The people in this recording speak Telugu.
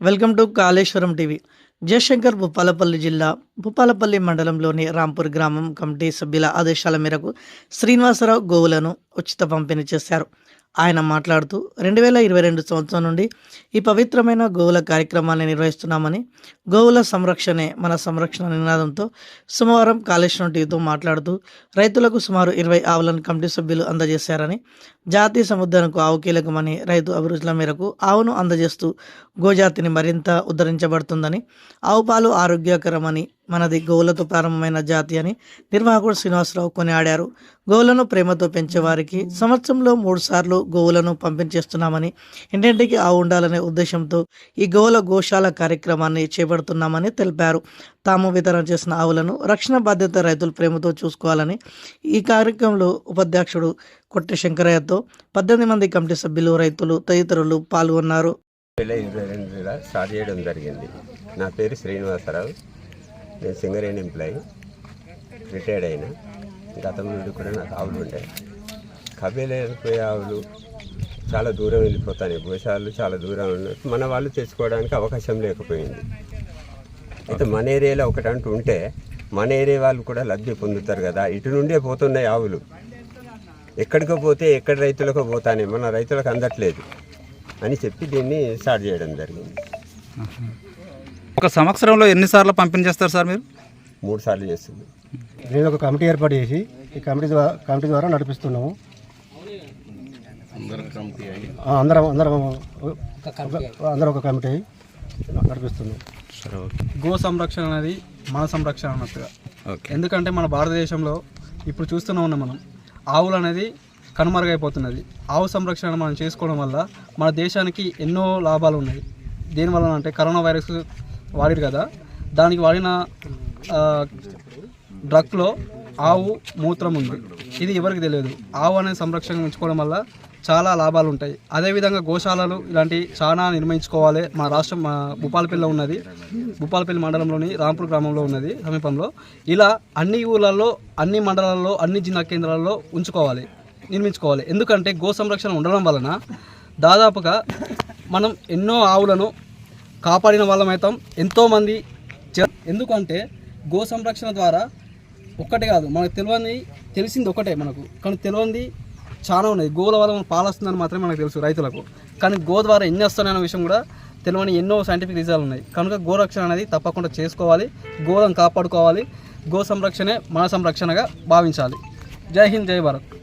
Welcome to Kaleshwaram TV Jayashankar Bhupalpally జిల్లా భూపాలపల్లి మండలంలోని రాంపూర్ గ్రామం కమిటీ సభ్యుల ఆదేశాల మేరకు శ్రీనివాసరావు గోవులను ఉచిత పంపిణీ చేశారు. ఆయన మాట్లాడుతూ రెండు వేల ఇరవై రెండు సంవత్సరం నుండి ఈ పవిత్రమైన గోవుల కార్యక్రమాన్ని నిర్వహిస్తున్నామని గోవుల సంరక్షణే మన సంరక్షణ నినాదంతో సోమవారం కాళేశ్వరం టీవీతో మాట్లాడుతూ రైతులకు సుమారు ఇరవై ఆవులను కమిటీ సభ్యులు అందజేశారని జాతీయ సముద్రానికి ఆవు కీలకమని రైతు అభిరుచుల మేరకు ఆవును అందజేస్తూ గోజాతిని మరింత ఉద్ధరించబడుతుందని ఆవు పాలు ఆరోగ్యకరమని మనది గోవులతో ప్రారంభమైన జాతి అని నిర్వాహకుడు శ్రీనివాసరావు కొనియాడారు. గోవులను ప్రేమతో పెంచేవారికి సంవత్సరంలో మూడు సార్లు గోవులను పంపిణీ చేస్తున్నామని ఇంటింటికి ఆవు ఉండాలనే ఉద్దేశంతో ఈ గోవుల గోశాల కార్యక్రమాన్ని చేపడుతున్నామని తెలిపారు. తాము వితరణ చేసిన ఆవులను రక్షణ బాధ్యత రైతులు ప్రేమతో చూసుకోవాలని ఈ కార్యక్రమంలో ఉపాధ్యక్షుడు కొట్టె శంకరయ్యతో పద్దెనిమిది మంది కమిటీ సభ్యులు రైతులు తదితరులు పాల్గొన్నారు. వేల ఇరవై రెండులో స్టార్ట్ చేయడం జరిగింది. నా పేరు శ్రీనివాసరావు. నేను సింగరేణి ఎంప్లాయీ రిటైర్డ్ అయినా. గతం నుండి కూడా నాకు ఆవులు ఉంటాయి కబేలేకపోయే ఆవులు చాలా దూరం వెళ్ళిపోతాయి భూషాలు చాలా దూరం ఉన్నాయి మన వాళ్ళు తెచ్చుకోవడానికి అవకాశం లేకపోయింది. అయితే మన ఏరియాలో ఒకటి అంటూ ఉంటే మన ఏరియా వాళ్ళు కూడా లబ్ధి పొందుతారు కదా. ఇటు నుండే పోతున్నాయి ఆవులు. ఎక్కడికో పోతే ఎక్కడ రైతులకు పోతానే. మన రైతులకు అందట్లేదు అని చెప్పి దీన్ని స్టార్ట్ చేయడం జరిగింది. ఒక సంవత్సరంలో ఎన్నిసార్లు పంపిణీ చేస్తారు సార్ మీరు? మూడు సార్లు చేస్తుంది. నేను ఒక కమిటీ ఏర్పాటు చేసి ఈ కమిటీ ద్వారా కమిటీ ద్వారా నడిపిస్తున్నాము. అందరం అందరం ఒక- అందరం ఒక కమిటీ నడిపిస్తున్నాం సరే ఓకే. గో సంరక్షణ అనేది మన సంరక్షణ అన్నట్టుగా. ఓకే. ఎందుకంటే మన భారతదేశంలో ఇప్పుడు చూస్తూనే ఉన్నాం మనం ఆవులు అనేది కనుమరుగైపోతున్నది. ఆవు సంరక్షణ మనం చేసుకోవడం వల్ల మన దేశానికి ఎన్నో లాభాలు ఉన్నాయి. దేనివల్ల అంటే కరోనా వైరస్ వాడిరు కదా? దానికి వాడిన డ్రగ్లో ఆవు మూత్రం ఉంది. ఇది ఎవరికి తెలియదు. ఆవు అనేది సంరక్షణ ఉంచుకోవడం వల్ల చాలా లాభాలు ఉంటాయి. అదేవిధంగా గోశాలలు ఇలాంటి చాలా నిర్మించుకోవాలి. మా రాష్ట్రం మా భూపాలపల్లిలో ఉన్నది. భూపాలపల్లి మండలంలోని రాంపూర్ గ్రామంలో ఉన్నది సమీపంలో. ఇలా అన్ని ఊళ్ళల్లో అన్ని మండలాల్లో అన్ని జిల్లా కేంద్రాల్లో ఉంచుకోవాలి నిర్మించుకోవాలి. ఎందుకంటే గో సంరక్షణ ఉండడం వలన దాదాపుగా మనం ఎన్నో ఆవులను కాపాడిన వాళ్ళమైతాం ఎంతోమంది ఎందుకంటే గో సంరక్షణ ద్వారా ఒక్కటే కాదు మనకు తెలియని తెలిసింది ఒకటే మనకు. కానీ తెలియంది చాలా ఉన్నాయి. గోల వల్ల మనం పాలస్తుందని మాత్రమే మనకు తెలుసు రైతులకు. కానీ గో ద్వారా ఎన్ని వస్తున్నాయన్న విషయం కూడా తెలియని ఎన్నో సైంటిఫిక్ రీజన్లు ఉన్నాయి. కనుక గోరక్షణ అనేది తప్పకుండా చేసుకోవాలి. గోలను కాపాడుకోవాలి. గో సంరక్షణే మన సంరక్షణగా భావించాలి. జై హింద్ జై భారత్.